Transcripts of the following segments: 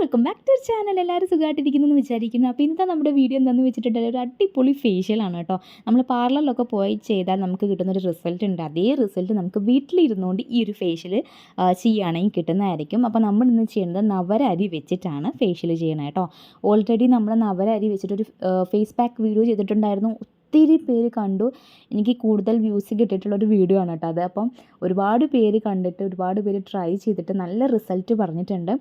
Welcome back to channel. എല്ലാവരും സുഖമായിട്ടിരിക്കുന്നു എന്ന് വിചാരിക്കുന്നു. അപ്പോൾ ഇന്നത്തെ നമ്മുടെ വീഡിയോ എന്താണെന്ന് വെച്ചിട്ടുണ്ടെങ്കിൽ ഒരു അടിപൊളി ഫേഷ്യലാണ് കേട്ടോ. നമ്മൾ പാർലറിലൊക്കെ പോയി ചെയ്താൽ നമുക്ക് കിട്ടുന്ന ഒരു റിസൾട്ട് ഉണ്ട്. അതേ റിസൾട്ട് നമുക്ക് വീട്ടിലിരുന്നുകൊണ്ട് ഈ ഒരു ഫേഷ്യൽ ചെയ്യുകയാണെങ്കിൽ കിട്ടുന്നതായിരിക്കും. അപ്പോൾ നമ്മൾ ഇന്ന് ചെയ്യുന്നത് നവരരി വെച്ചിട്ടാണ് ഫേഷ്യൽ ചെയ്യണത് കേട്ടോ. ഓൾറെഡി നമ്മൾ നവര നവരരി വെച്ചിട്ടൊരു ഫേസ് പാക്ക് വീഡിയോ ചെയ്തിട്ടുണ്ടായിരുന്നു. ഒത്തിരി പേര് കണ്ടു. എനിക്ക് കൂടുതൽ വ്യൂസ് കിട്ടിയിട്ടുള്ള ഒരു വീഡിയോ ആണ് കേട്ടോ അത്. അപ്പം ഒരുപാട് പേര് കണ്ടിട്ട് ഒരുപാട് പേര് ട്രൈ ചെയ്തിട്ട് നല്ല റിസൾട്ട് പറഞ്ഞിട്ടുണ്ട്.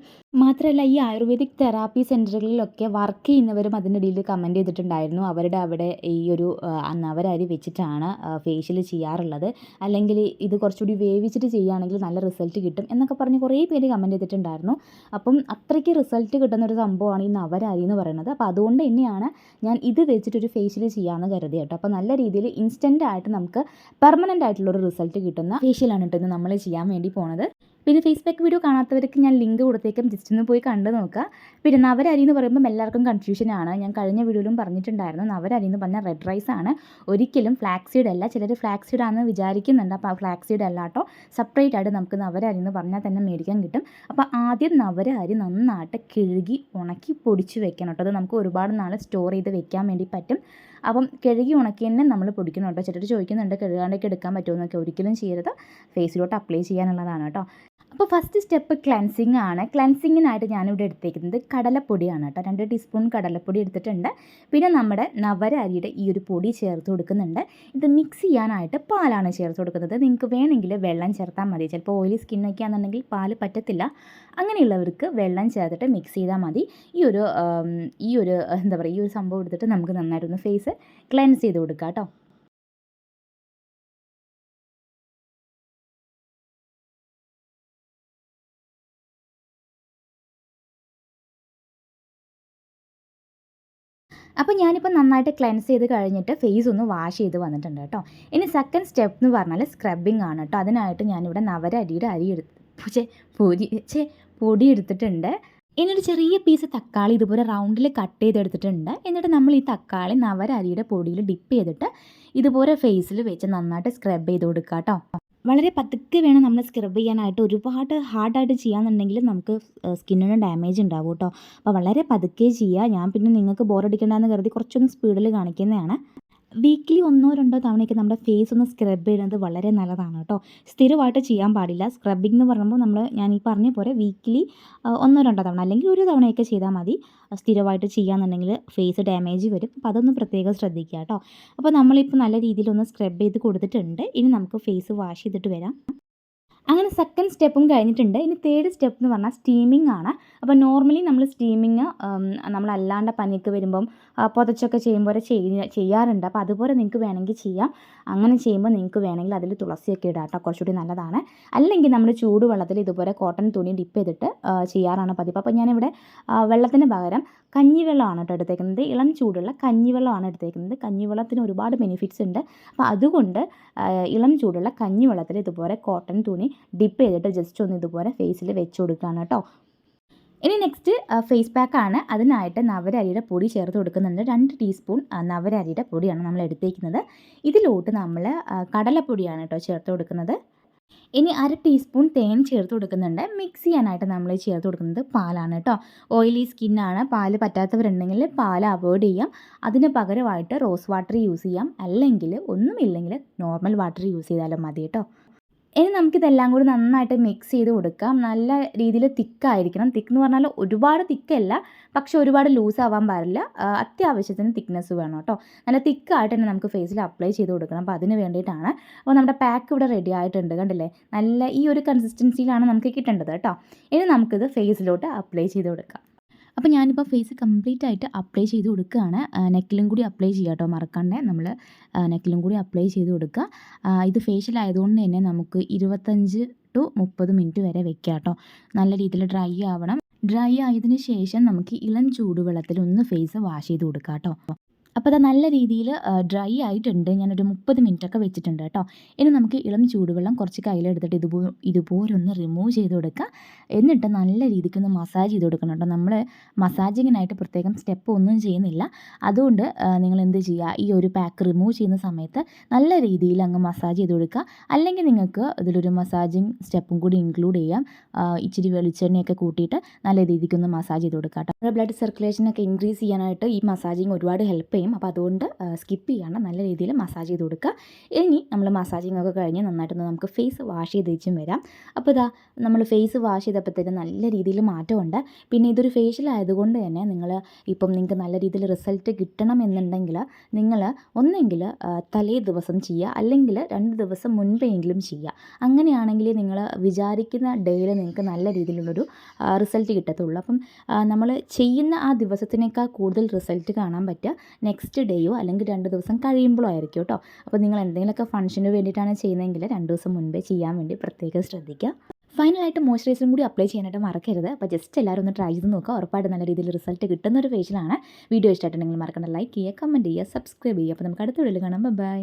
മാത്രമല്ല ഈ ആയുർവേദിക് തെറാപ്പി സെന്ററുകളിലൊക്കെ വർക്ക് ചെയ്യുന്നവരും അതിനിടയിൽ കമന്റ് ചെയ്തിട്ടുണ്ടായിരുന്നു. അവരുടെ അവിടെ ഈ ഒരു നവരരി വെച്ചിട്ടാണ് ഫേഷ്യൽ ചെയ്യാറുള്ളത്. അല്ലെങ്കിൽ ഇത് കുറച്ചുകൂടി വേവിച്ചിട്ട് ചെയ്യുകയാണെങ്കിൽ നല്ല റിസൾട്ട് കിട്ടും എന്നൊക്കെ പറഞ്ഞ് കുറേ പേര് കമന്റ് ചെയ്തിട്ടുണ്ടായിരുന്നു. അപ്പം അത്രയ്ക്ക് റിസൾട്ട് കിട്ടുന്ന ഒരു സംഭവമാണ് ഈ നവരരി എന്ന് പറയുന്നത്. അപ്പോൾ അതുകൊണ്ട് തന്നെയാണ് ഞാൻ ഇത് വെച്ചിട്ടൊരു ഫേഷ്യൽ ചെയ്യാമെന്ന് കരുതി കേട്ടോ. അപ്പോൾ നല്ല രീതിയിൽ ഇൻസ്റ്റന്റ് ആയിട്ട് നമുക്ക് പെർമനന്റ് ആയിട്ടുള്ളൊരു റിസൾട്ട് കിട്ടുന്ന ഫേഷ്യലാണ് കേട്ടോ നമ്മൾ ചെയ്യാൻ വേണ്ടി പോണത്. പിന്നെ ഫേസ്ബുക്ക് വീഡിയോ കാണാത്തവർക്ക് ഞാൻ ലിങ്ക് കൊടുത്തേക്കും. ജസ്റ്റ് ഒന്ന് പോയി കണ്ടു നോക്കുക പിന്നെ നവരരി എന്ന് പറയുമ്പോൾ എല്ലാവർക്കും കൺഫ്യൂഷനാണ് ഞാൻ കഴിഞ്ഞ വീഡിയോയിലും പറഞ്ഞിട്ടുണ്ടായിരുന്നു നവരരി എന്ന് പറഞ്ഞാൽ റെഡ് റൈസ് ആണ്. ഒരിക്കലും ഫ്ലാക്സീഡ് അല്ല. ചിലർ ഫ്ലാക്സീഡ് ആണെന്ന് വിചാരിക്കുന്നുണ്ട്. അപ്പോൾ ആ ഫ്ലാക്സീഡ് സീഡ് അല്ല കേട്ടോ സെപ്പറേറ്റ് ആയിട്ട് നമുക്ക് നവരരി എന്ന് പറഞ്ഞാൽ തന്നെ മേടിക്കാൻ കിട്ടും. അപ്പോൾ ആദ്യം നവര അരി നന്നായിട്ട് കിഴുകി ഉണക്കി പൊടിച്ച് വെക്കണം കേട്ടോ അത് നമുക്ക് ഒരുപാട് നാൾ സ്റ്റോർ ചെയ്ത് വെക്കാൻ വേണ്ടി പറ്റും. അപ്പം കിഴുകി ഉണക്കി തന്നെ നമ്മൾ പൊടിക്കണം കേട്ടോ ചിലർ ചോദിക്കുന്നുണ്ട് കിഴുകാണ്ടൊക്കെ എടുക്കാൻ പറ്റുമോ എന്നൊക്കെ. ഒരിക്കലും ചെയ്യരുത്. ഫേസിലോട്ട് അപ്ലൈ ചെയ്യാനുള്ളതാണ് കേട്ടോ അപ്പോൾ ഫസ്റ്റ് സ്റ്റെപ്പ് ക്ലൻസിങ് ആണ്. ക്ലൻസിങ്ങിനായിട്ട് ഞാനിവിടെ എടുത്തേക്കുന്നത് കടലപ്പൊടിയാണ് കേട്ടോ. രണ്ട് ടീസ്പൂൺ കടലപ്പൊടി എടുത്തിട്ടുണ്ട്. പിന്നെ നമ്മുടെ നവരരിയുടെ ഈ ഒരു പൊടി ചേർത്ത് കൊടുക്കുന്നുണ്ട്. ഇത് മിക്സ് ചെയ്യാനായിട്ട് പാലാണ് ചേർത്ത് കൊടുക്കുന്നത്. നിങ്ങൾക്ക് വേണമെങ്കിൽ വെള്ളം ചേർത്താൽ മതി. ചിലപ്പോൾ ഓയിലി സ്കിന്നൊക്കെ ആണെന്നുണ്ടെങ്കിൽ പാൽ പറ്റത്തില്ല. അങ്ങനെയുള്ളവർക്ക് വെള്ളം ചേർത്തിട്ട് മിക്സ് ചെയ്താൽ മതി. ഈ ഒരു ഈ ഒരു എന്താ പറയുക ഈ ഒരു സംഭവം എടുത്തിട്ട് നമുക്ക് നന്നായിട്ടൊന്ന് ഫേസ് ക്ലെൻസ് ചെയ്ത് കൊടുക്കാം കേട്ടോ. അപ്പോൾ ഞാനിപ്പോൾ നന്നായിട്ട് ക്ലെൻസ് ചെയ്ത് കഴിഞ്ഞിട്ട് ഫേസ് ഒന്ന് വാഷ് ചെയ്ത് വന്നിട്ടുണ്ട് കേട്ടോ. ഇനി സെക്കൻഡ് സ്റ്റെപ്പ് എന്ന് പറഞ്ഞാൽ സ്ക്രബിങ് ആണ് കേട്ടോ. അതിനായിട്ട് ഞാനിവിടെ നവര അരിയുടെ അരി എടുത്ത് ചേ പൊടി ചേ പൊടി എടുത്തിട്ടുണ്ട്. ഇനി ഒരു ചെറിയ പീസ് തക്കാളി ഇതുപോലെ റൗണ്ടിൽ കട്ട് ചെയ്തെടുത്തിട്ടുണ്ട്. എന്നിട്ട് നമ്മൾ ഈ തക്കാളി നവര അരിയുടെ പൊടിയിൽ ഡിപ്പ് ചെയ്തിട്ട് ഇതുപോലെ ഫേസിൽ വെച്ച് നന്നായിട്ട് സ്ക്രബ് ചെയ്ത് കൊടുക്കുക കേട്ടോ വളരെ പതുക്കെ വേണം നമ്മൾ സ്ക്രബ് ചെയ്യാനായിട്ട്. ഒരുപാട് ഹാർഡായിട്ട് ചെയ്യാന്നുണ്ടെങ്കിൽ നമുക്ക് സ്കിന്നിന് ഡാമേജ് ഉണ്ടാവും കേട്ടോ അപ്പോൾ വളരെ പതുക്കെ ചെയ്യുക ഞാൻ പിന്നെ നിങ്ങൾക്ക് ബോറടിക്കണ്ടെന്ന് കരുതി കുറച്ചൊന്ന് സ്പീഡിൽ കാണിക്കുന്നതാണ്. വീക്ക്ലി ഒന്നോ രണ്ടോ തവണയൊക്കെ നമ്മുടെ ഫേസ് ഒന്ന് സ്ക്രബ് ചെയ്യുന്നത് വളരെ നല്ലതാണ് കേട്ടോ. സ്ഥിരമായിട്ട് ചെയ്യാൻ പാടില്ല. സ്ക്രബിംഗ് എന്ന് പറയുമ്പോൾ നമ്മൾ ഞാൻ ഈ പറഞ്ഞ പോലെ വീക്ക്ലി ഒന്നോ രണ്ടോ തവണ അല്ലെങ്കിൽ ഒരു തവണയൊക്കെ ചെയ്താൽ മതി. സ്ഥിരമായിട്ട് ചെയ്യാന്നുണ്ടെങ്കിൽ ഫേസ് ഡാമേജ് വരും. അപ്പോൾ അതൊന്ന് പ്രത്യേകം ശ്രദ്ധിക്കുക കേട്ടോ. അപ്പോൾ നമ്മളിപ്പോൾ നല്ല രീതിയിലൊന്ന് സ്ക്രബ് ചെയ്ത് കൊടുത്തിട്ടുണ്ട്. ഇനി നമുക്ക് ഫേസ് വാഷ് ചെയ്തിട്ട് വരാം. അങ്ങനെ സെക്കൻഡ് സ്റ്റെപ്പും കഴിഞ്ഞിട്ടുണ്ട്. ഇനി തേർഡ് സ്റ്റെപ്പ് എന്ന് പറഞ്ഞാൽ സ്റ്റീമിംഗ് ആണ്. അപ്പോൾ നോർമലി നമ്മൾ സ്റ്റീമിങ് നമ്മളല്ലാണ്ട് പനിക്ക് വരുമ്പം പുതച്ചൊക്കെ ചെയ്യുമ്പോൾ ചെയ്യാറുണ്ട്. അപ്പോൾ അതുപോലെ നിങ്ങൾക്ക് വേണമെങ്കിൽ ചെയ്യാം. അങ്ങനെ ചെയ്യുമ്പോൾ നിങ്ങൾക്ക് വേണമെങ്കിൽ അതിൽ തുളസിയൊക്കെ ഇടാം കേട്ടോ. കുറച്ചുകൂടി നല്ലതാണ്. അല്ലെങ്കിൽ നമ്മൾ ചൂടുവെള്ളത്തിൽ ഇതുപോലെ കോട്ടൺ തുണി ഡിപ്പ് ചെയ്തിട്ട് ചെയ്യാറാണ് പതിവ്. അപ്പോൾ ഞാനിവിടെ വെള്ളത്തിന് പകരം കഞ്ഞിവെള്ളമാണ് കേട്ടോ എടുത്തേക്കുന്നത്. ഇളം ചൂടുള്ള കഞ്ഞിവെള്ളമാണ് എടുത്തേക്കുന്നത്. കഞ്ഞിവെള്ളത്തിന് ഒരുപാട് ബെനിഫിറ്റ്സ് ഉണ്ട്. അപ്പോൾ അതുകൊണ്ട് ഇളം ചൂടുള്ള കഞ്ഞിവെള്ളത്തിൽ ഇതുപോലെ കോട്ടൺ തുണി ഡിപ്പ് ചെയ്തിട്ട് ജസ്റ്റ് ഒന്ന് ഇതുപോലെ ഫേസിൽ വെച്ച് കൊടുക്കുകയാണ് കേട്ടോ. ഇനി നെക്സ്റ്റ് ഫേസ് പാക്കാണ് അതിനായിട്ട് നവരരിയുടെ പൊടി ചേർത്ത് കൊടുക്കുന്നുണ്ട്. രണ്ട് ടീസ്പൂൺ നവരരിയുടെ പൊടിയാണ് നമ്മൾ എടുത്തേക്കുന്നത്. ഇതിലോട്ട് നമ്മൾ കടലപ്പൊടിയാണ് കേട്ടോ ചേർത്ത് കൊടുക്കുന്നത്. ഇനി അര ടീസ്പൂൺ തേൻ ചേർത്ത് കൊടുക്കുന്നുണ്ട്. മിക്സ് ചെയ്യാനായിട്ട് നമ്മൾ ചേർത്ത് കൊടുക്കുന്നത് പാലാണ് കേട്ടോ. ഓയിലി സ്കിന്നാണ് പാൽ പറ്റാത്തവരുണ്ടെങ്കിൽ പാൽ അവോയ്ഡ് ചെയ്യാം. അതിന് പകരമായിട്ട് റോസ് വാട്ടർ യൂസ് ചെയ്യാം. അല്ലെങ്കിൽ ഒന്നുമില്ലെങ്കിൽ നോർമൽ വാട്ടർ യൂസ് ചെയ്താലും മതി കേട്ടോ. ഇനി നമുക്കിതെല്ലാം കൂടി നന്നായിട്ട് മിക്സ് ചെയ്ത് കൊടുക്കാം. നല്ല രീതിയിൽ തിക്കായിരിക്കണം. തിക്ക് എന്ന് പറഞ്ഞാൽ ഒരുപാട് തിക്കല്ല. പക്ഷെ ഒരുപാട് ലൂസ് ആവാൻ പാടില്ല. അത്യാവശ്യത്തിന് തിക്നെസ് വേണം കേട്ടോ. നല്ല തിക്കായിട്ട് തന്നെ നമുക്ക് ഫേസിൽ അപ്ലൈ ചെയ്ത് കൊടുക്കണം. അപ്പോൾ അതിന് വേണ്ടിയിട്ടാണ്. അപ്പോൾ നമ്മുടെ പാക്ക് ഇവിടെ റെഡി ആയിട്ടുണ്ട് കണ്ടില്ലേ? നല്ല ഈ ഒരു കൺസിസ്റ്റൻസിയിലാണ് നമുക്ക് കിട്ടേണ്ടത് കേട്ടോ. ഇനി നമുക്കിത് ഫേസിലോട്ട് അപ്ലൈ ചെയ്ത് കൊടുക്കാം. അപ്പോൾ ഞാനിപ്പോൾ ഫേസ് കംപ്ലീറ്റ് ആയിട്ട് അപ്ലൈ ചെയ്ത് കൊടുക്കുകയാണ്. നെക്കിലും കൂടി അപ്ലൈ ചെയ്യുക കേട്ടോ മറക്കണ്ടേ നമ്മൾ നെക്കിലും കൂടി അപ്ലൈ ചെയ്ത് കൊടുക്കുക. ഇത് ഫേഷ്യൽ ആയതുകൊണ്ട് തന്നെ നമുക്ക് ഇരുപത്തഞ്ച് ടു മുപ്പത് മിനിറ്റ് വരെ വെക്കുക കേട്ടോ നല്ല രീതിയിൽ ഡ്രൈ ആവണം. ഡ്രൈ ആയതിന് ശേഷം നമുക്ക് ഇളം ചൂടുവെള്ളത്തിൽ ഒന്ന് ഫേസ് വാഷ് ചെയ്ത് കൊടുക്കാം കേട്ടോ അപ്പോൾ അത് നല്ല രീതിയിൽ ഡ്രൈ ആയിട്ടുണ്ട്. ഞാനൊരു മുപ്പത് മിനിറ്റൊക്കെ വെച്ചിട്ടുണ്ട് കേട്ടോ. ഇനി നമുക്ക് ഇളം ചൂടുവെള്ളം കുറച്ച് കയ്യിലെടുത്തിട്ട് ഇതുപോ ഇതുപോലൊന്ന് റിമൂവ് ചെയ്ത് കൊടുക്കുക എന്നിട്ട് നല്ല രീതിക്ക് ഒന്ന് മസാജ് ചെയ്ത് കൊടുക്കണം കേട്ടോ. നമ്മൾ മസാജിങ്ങിനായിട്ട് പ്രത്യേകം സ്റ്റെപ്പ് ഒന്നും ചെയ്യുന്നില്ല. അതുകൊണ്ട് നിങ്ങൾ എന്ത് ചെയ്യുക? ഈ ഒരു പാക്ക് റിമൂവ് ചെയ്യുന്ന സമയത്ത് നല്ല രീതിയിൽ അങ്ങ് മസാജ് ചെയ്ത് കൊടുക്കുക അല്ലെങ്കിൽ നിങ്ങൾക്ക് ഇതിലൊരു മസാജിങ് സ്റ്റെപ്പും കൂടി ഇൻക്ലൂഡ് ചെയ്യാം. ഇച്ചിരി വെളിച്ചെണ്ണയൊക്കെ കൂട്ടിയിട്ട് നല്ല രീതിക്കൊന്ന് മസാജ് ചെയ്ത് കൊടുക്കുക കേട്ടോ. ബ്ലഡ് സർക്കുലേഷനൊക്കെ ഇൻക്രീസ് ചെയ്യാനായിട്ട് ഈ മസാജിങ് ഒരുപാട് ഹെൽപ്പ് ചെയ്യും. അപ്പോൾ അതുകൊണ്ട് സ്കിപ്പ് ചെയ്യണം. നല്ല രീതിയിൽ മസാജ് ചെയ്ത് കൊടുക്കുക. ഇനി നമ്മൾ മസാജിങ് ഒക്കെ കഴിഞ്ഞ് നന്നായിട്ടൊന്ന് നമുക്ക് ഫേസ് വാഷ് ചെയ്ത് വെച്ചും വരാം. അപ്പോൾ ഇതാ നമ്മൾ ഫേസ് വാഷ് ചെയ്തപ്പോഴത്തേക്ക് നല്ല രീതിയിൽ മാറ്റമുണ്ട്. പിന്നെ ഇതൊരു ഫേഷ്യൽ ആയതുകൊണ്ട് തന്നെ നിങ്ങൾ ഇപ്പം നിങ്ങൾക്ക് നല്ല രീതിയിൽ റിസൾട്ട് കിട്ടണം എന്നുണ്ടെങ്കിൽ നിങ്ങൾ ഒന്നെങ്കിൽ തലേ ദിവസം ചെയ്യുക. അല്ലെങ്കിൽ രണ്ട് ദിവസം മുൻപെങ്കിലും ചെയ്യുക. അങ്ങനെയാണെങ്കിൽ നിങ്ങൾ വിചാരിക്കുന്ന ഡേയിൽ നിങ്ങൾക്ക് നല്ല രീതിയിലുള്ളൊരു റിസൾട്ട് കിട്ടത്തുള്ളൂ. അപ്പം നമ്മൾ ചെയ്യുന്ന ആ ദിവസത്തിനേക്കാൾ കൂടുതൽ റിസൾട്ട് കാണാൻ പറ്റുക. നെക്സ്റ്റ് ഡേയോ അല്ലെങ്കിൽ രണ്ട് ദിവസം കഴിയുമ്പോഴോ ആയിരിക്കും കേട്ടോ അപ്പോൾ നിങ്ങൾ എന്തെങ്കിലുമൊക്കെ ഫംഗ്ഷന് വേണ്ടിയിട്ടാണ് ചെയ്യുന്നതെങ്കിൽ രണ്ട് ദിവസം മുൻപേ ചെയ്യാൻ വേണ്ടി പ്രത്യേകം ശ്രദ്ധിക്കുക. ഫൈനലായിട്ട് മോയ്സ്ചറൈസറും കൂടി അപ്ലൈ ചെയ്യാനായിട്ട് മറക്കരുത്. അപ്പോൾ ജസ്റ്റ് എല്ലാവരും ഒന്ന് ട്രൈ ചെയ്ത് നോക്കുക. ഉറപ്പായിട്ട് നല്ല രീതിയിൽ റിസൾട്ട് കിട്ടുന്ന ഒരു പേജിലാണ് വീഡിയോ ഇഷ്ടമായിട്ടുണ്ടെങ്കിൽ മറക്കണ്ട. ലൈക്ക് ചെയ്യുക കമന്റ് ചെയ്യുക സബ്സ്ക്രൈബ് ചെയ്യുക. അപ്പോൾ നമുക്ക് അടുത്ത വീഡിയോയിൽ കാണാം. ബൈ